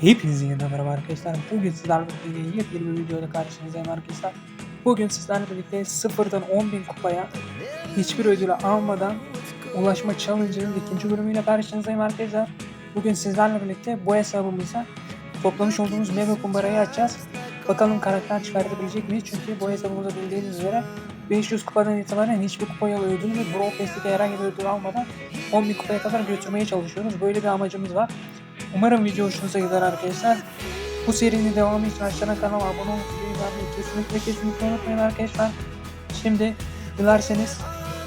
Hepinize yeniden merhaba arkadaşlar. Bugün sizlerle birlikte yepyeni bir videoda karşınızdayım arkadaşlar. Bugün sizlerle birlikte sıfırdan 10.000 kupaya hiçbir ödülü almadan ulaşma challenge'ının ikinci bölümüyle karşınızdayım arkadaşlar. Bugün sizlerle birlikte bu hesabımıza toplamış olduğumuz mega kumbarayı açacağız. Bakalım karakter çıkartabilecek miyiz? Çünkü bu hesabımızda bildiğiniz üzere 500 kupadan itibaren hiçbir kupaya ödül ve Brawl Pass'teki herhangi bir ödül almadan 10.000 kupaya kadar götürmeye çalışıyoruz. Böyle bir amacımız var. Umarım video hoşunuza gider arkadaşlar. Bu serinin devamı için aşağıdan kanala abone olmayı beğenmeyi kesinlikle kesinlikle unutmayın arkadaşlar. Şimdi dilerseniz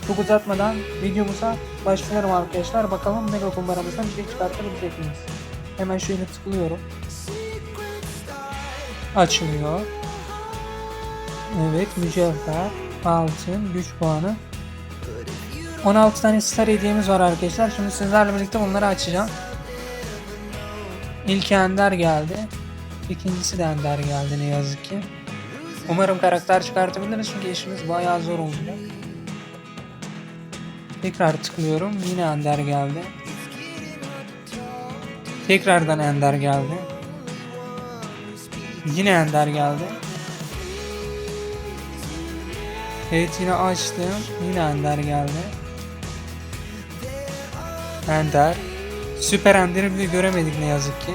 çok uzatmadan videomuza başlayalım arkadaşlar. Bakalım mega kumbaramızdan bir şey çıkartabilecek miyiz? Hemen şöyle tıklıyorum. Açılıyor. Evet mücevher, altın, güç puanı. 16 tane star hediyemiz var arkadaşlar. Şimdi sizlerle birlikte bunları açacağım. İlk Ender geldi. İkincisi de Ender geldi ne yazık ki. Umarım karakter çıkartabiliriz çünkü işimiz bayağı zor olacak. Tekrar tıklıyorum. Yine Ender geldi. Tekrardan Ender geldi. Yine Ender geldi. Evet yine açtım. Yine Ender geldi. Ender. Süper Ender'i bile göremedik ne yazık ki.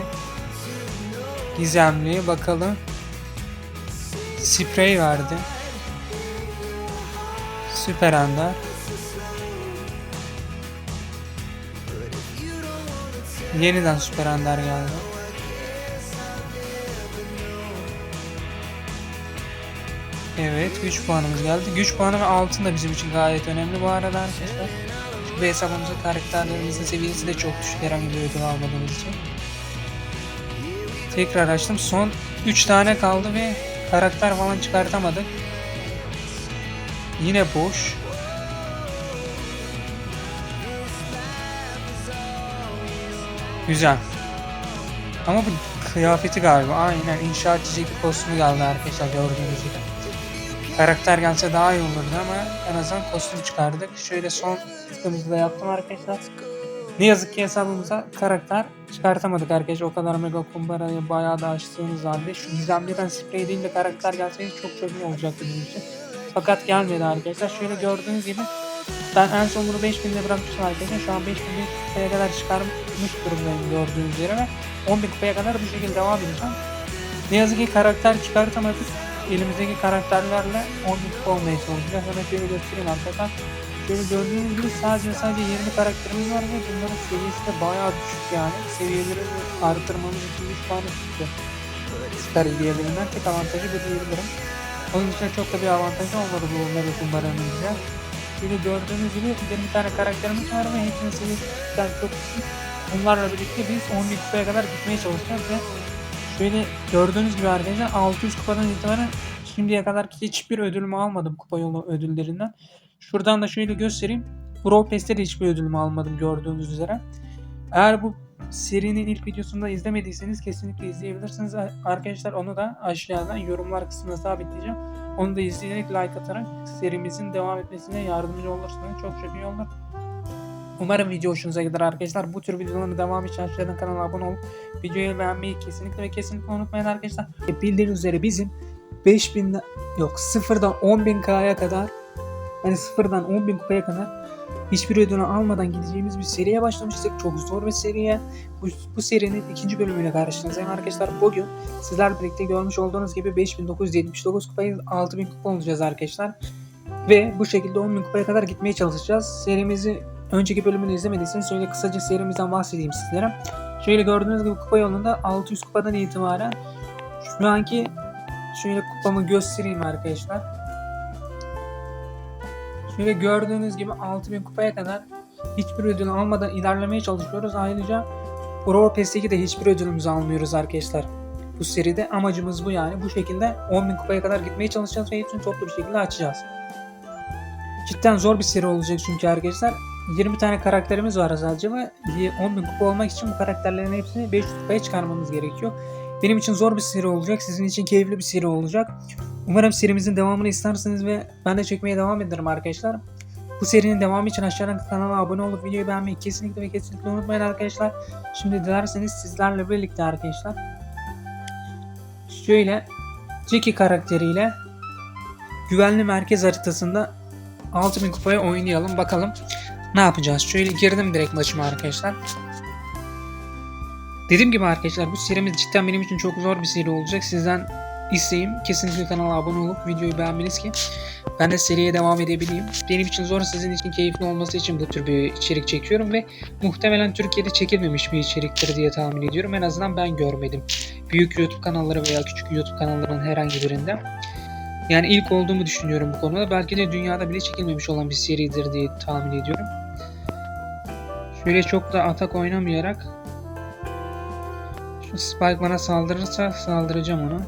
Gizemli bakalım. Sprey verdi. Süper Ender. Yeniden Süper Ender geldi. Evet güç puanımız geldi. Güç puanı ve altın da bizim için gayet önemli bu arada arkadaşlar. Ve hesabımızda karakterlerimizin seviyesi de çok düşük herhangi bir ödül almadığımız için. Tekrar açtım. Son 3 tane kaldı ve karakter falan çıkartamadık. Yine boş. Güzel. Ama bu kıyafeti galiba. Aynen inşaatçı bir kostümü geldi arkadaşlar gördüğünüz gibi. Karakter gelse daha iyi olurdu ama en azından kostüm çıkardık. Şöyle son tıkımızı da yaptım arkadaşlar. Ne yazık ki hesabımıza karakter çıkartamadık arkadaşlar. O kadar mega kumbarayı bayağı da açtığımız halde. Şu gizemliden sprey değil de karakter gelseydi çok çok iyi olacaktı bizim için. Fakat gelmedi arkadaşlar. Şöyle gördüğünüz gibi ben en son bunu 5000'de bırakmıştım arkadaşlar. Şu an 5000 kupaya kadar çıkarmış durumdayım gördüğünüz üzere ve 10.000 kupaya kadar bu şekilde devam edeceğim. Ne yazık ki karakter çıkartamadık. Elimizdeki karakterlerle 10.000 kupa olmaya çalışacağız. Hemen şöyle göstereyim arkadaşlar. Şöyle gördüğünüz gibi sadece sadece 20 karakterimiz var ve bunların seviyesi de bayağı düşük yani. Seviyeleri artırmamız için 3 tane çıktı. Star hediyelerinden tek avantajı bu diyebilirim. Onun için çok da bir avantajı olmadı bu mega kumbaranın. Şöyle gördüğünüz gibi 20 tane karakterimiz var ve hepsinin seviyesi çok düşük. Bunlarla birlikte biz 10 kupaya kadar gitmeye çalışacağız ve şöyle gördüğünüz gibi arkadaşlar 600 kupadan itibaren şimdiye kadar hiçbir ödülümü almadım kupa yolu ödüllerinden. Şuradan da şöyle göstereyim. Brawl Pass'te de hiçbir ödülümü almadım gördüğünüz üzere. Eğer bu serinin ilk videosunu da izlemediyseniz kesinlikle izleyebilirsiniz. Arkadaşlar onu da aşağıdan yorumlar kısmına sabitleyeceğim. Onu da izleyerek like atarak serimizin devam etmesine yardımcı olursanız çok çok iyi olur. Umarım video hoşunuza gider arkadaşlar. Bu tür videoların devamı için aşağıdan kanala abone olup videoyu beğenmeyi kesinlikle ve kesinlikle unutmayın arkadaşlar. Bildiğiniz üzere bizim 5000 yok sıfırdan 10.000 K'ya kadar yani sıfırdan 10.000 kupaya kadar hiçbir ödülü almadan gideceğimiz bir seriye başlamıştık. Çok zor bir seriye. Bu, bu serinin ikinci bölümüyle karşınızdayım arkadaşlar. Bugün sizler birlikte görmüş olduğunuz gibi 5979 kupayı 6000 kupa olacağız arkadaşlar. Ve bu şekilde 10.000 kupaya kadar gitmeye çalışacağız. Serimizi önceki bölümünü izlemediyseniz şöyle kısaca serimizden bahsedeyim sizlere. Şöyle gördüğünüz gibi kupa yolunda 600 kupadan itibaren şu anki şöyle kupamı göstereyim arkadaşlar. Şöyle gördüğünüz gibi 6000 kupaya kadar hiçbir ödül almadan ilerlemeye çalışıyoruz. Ayrıca Brawl Pass'teki de hiçbir ödülümüzü almıyoruz arkadaşlar. Bu seride amacımız bu yani. Bu şekilde 10.000 kupaya kadar gitmeye çalışacağız ve hepsini toplu bir şekilde açacağız. Cidden zor bir seri olacak çünkü arkadaşlar. 20 tane karakterimiz var sadece ve 10.000 kupa olmak için bu karakterlerin hepsini 500 kupaya çıkarmamız gerekiyor. Benim için zor bir seri olacak. Sizin için keyifli bir seri olacak. Umarım serimizin devamını istersiniz ve ben de çekmeye devam ederim arkadaşlar. Bu serinin devamı için aşağıdan kanala abone olup videoyu beğenmeyi kesinlikle ve kesinlikle unutmayın arkadaşlar. Şimdi dilerseniz sizlerle birlikte arkadaşlar şöyle Jackie karakteriyle güvenli merkez haritasında 6000 kupaya oynayalım bakalım ne yapacağız. Şöyle girdim direkt maçıma arkadaşlar. Dediğim gibi arkadaşlar bu serimiz cidden benim için çok zor bir seri olacak. Sizden isteğim kesinlikle kanala abone olup videoyu beğenmeniz ki ben de seriye devam edebileyim. Benim için zor sizin için keyifli olması için bu tür bir içerik çekiyorum ve muhtemelen Türkiye'de çekilmemiş bir içeriktir diye tahmin ediyorum. En azından ben görmedim. Büyük YouTube kanalları veya küçük YouTube kanallarının herhangi birinde. Yani ilk olduğumu düşünüyorum bu konuda. Belki de dünyada bile çekilmemiş olan bir seridir diye tahmin ediyorum. Şöyle çok da atak oynamayarak şu Spike bana saldırırsa saldıracağım ona.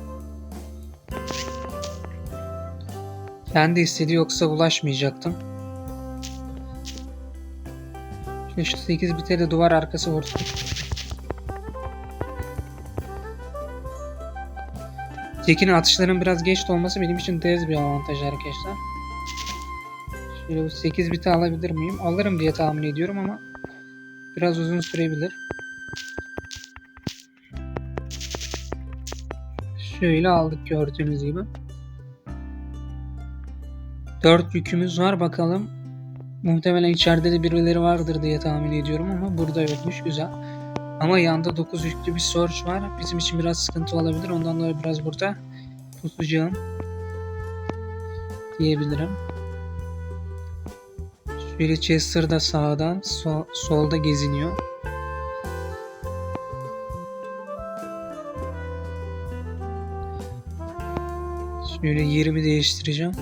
Kendi istedi yoksa ulaşmayacaktım. Şimdi şu 8 bite de duvar arkası vurdu. Jack'in atışların biraz geç olması benim için tez bir avantaj arkadaşlar. Şöyle bu 8 biti alabilir miyim? Alırım diye tahmin ediyorum ama biraz uzun sürebilir. Şöyle aldık gördüğünüz gibi. 4 yükümüz var bakalım. Muhtemelen içeride de birileri vardır diye tahmin ediyorum ama burada yokmuş güzel. Ama yanda 9 yüklü bir Surge var. Bizim için biraz sıkıntı olabilir. Ondan dolayı biraz burada tutacağım. Diyebilirim. Şöyle Chester da sağdan, sol, solda geziniyor. Şöyle yerimi değiştireceğim.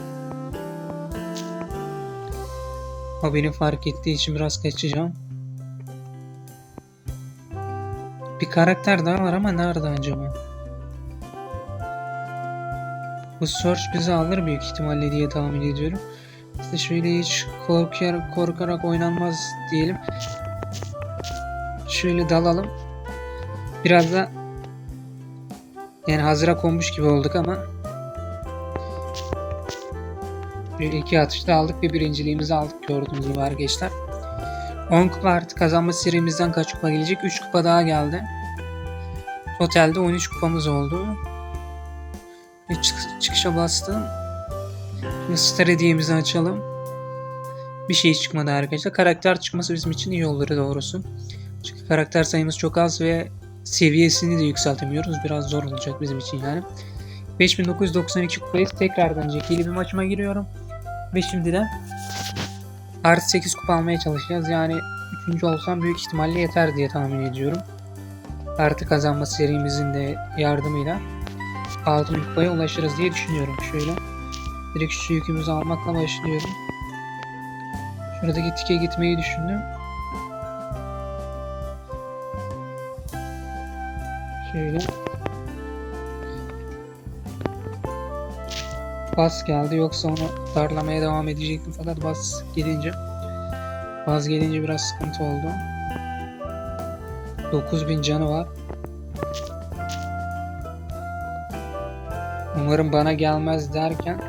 O beni fark ettiği için biraz kaçacağım. Bir karakter daha var ama nerede acaba? Bu Search bizi alır büyük ihtimalle diye tahmin ediyorum. İşte şöyle hiç korkar, korkarak oynanmaz diyelim. Şöyle dalalım. Biraz da yani hazıra konmuş gibi olduk ama Böyle iki atışta aldık ve birinciliğimizi aldık gördüğünüz gibi arkadaşlar. 10 kupa artık kazanma serimizden kaç kupa gelecek? 3 kupa daha geldi. Totalde 13 kupamız oldu. Ve çık- çıkışa bastım. Şimdi star hediyemizi açalım. Bir şey çıkmadı arkadaşlar. Karakter çıkması bizim için iyi olur doğrusu. Çünkü karakter sayımız çok az ve seviyesini de yükseltemiyoruz. Biraz zor olacak bizim için yani. 5992 kupayız. Tekrardan Jackie'li bir maçıma giriyorum. Ve şimdi de artı 8 kupa almaya çalışacağız. Yani 3. olsam büyük ihtimalle yeter diye tahmin ediyorum. Artı kazanma serimizin de yardımıyla 6000 kupaya ulaşırız diye düşünüyorum. Şöyle direkt şu yükümüzü almakla başlıyorum. Şuradaki tike gitmeyi düşündüm. Şöyle bas geldi yoksa onu darlamaya devam edecektim fakat bas gelince baz gelince biraz sıkıntı oldu. 9000 canı var. Umarım bana gelmez derken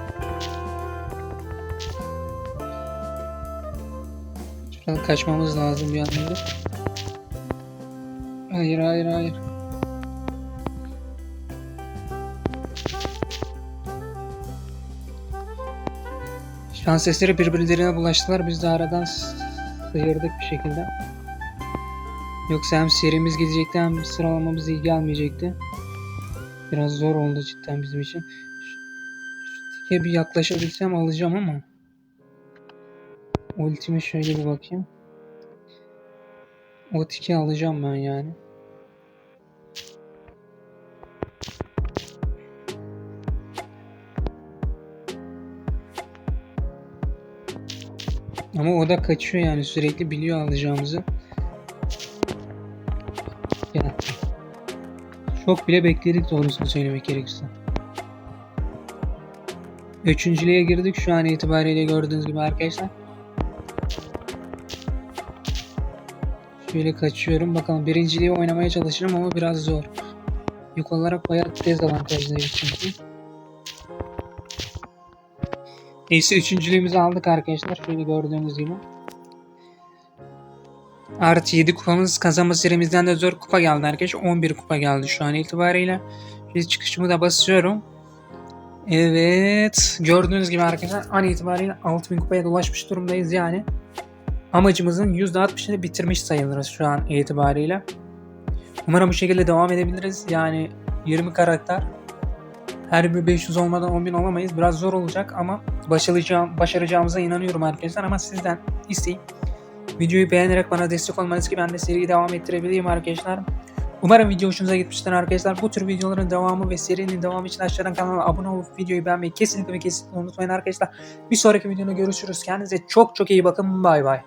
Şuradan kaçmamız lazım bir anda. Hayır hayır hayır. Şans eseri birbirlerine bulaştılar. Biz de aradan sıyırdık bir şekilde. Yoksa hem serimiz gidecekti hem sıralamamız iyi gelmeyecekti. Biraz zor oldu cidden bizim için. Şu, şu tike bir yaklaşabilsem alacağım ama. Ultime şöyle bir bakayım. O tike alacağım ben yani. Ama o da kaçıyor yani sürekli biliyor alacağımızı. Çok bile bekledik doğrusunu söylemek gerekirse. Üçüncülüğe girdik şu an itibariyle gördüğünüz gibi arkadaşlar. Şöyle kaçıyorum. Bakalım birinciliği oynamaya çalışırım ama biraz zor. Yük olarak bayağı dezavantajlıyız çünkü. Neyse üçüncülüğümüzü aldık arkadaşlar. Şöyle gördüğünüz gibi. Artı 7 kupamız kazanma serimizden de zor kupa geldi arkadaşlar. 11 kupa geldi şu an itibariyle. Şimdi çıkışımı da basıyorum. Evet. Gördüğünüz gibi arkadaşlar an itibariyle 6000 kupaya ulaşmış durumdayız yani. Amacımızın %60'ını bitirmiş sayılırız şu an itibariyle. Umarım bu şekilde devam edebiliriz. Yani 20 karakter. Her bir 500 olmadan 10.000 olamayız. Biraz zor olacak ama başaracağım, başaracağımıza inanıyorum arkadaşlar. Ama sizden isteğim videoyu beğenerek bana destek olmanız ki ben de seriyi devam ettirebileyim arkadaşlar. Umarım video hoşunuza gitmiştir arkadaşlar. Bu tür videoların devamı ve serinin devamı için aşağıdan kanala abone olup videoyu beğenmeyi kesinlikle ve kesinlikle unutmayın arkadaşlar. Bir sonraki videoda görüşürüz. Kendinize çok çok iyi bakın. Bay bay.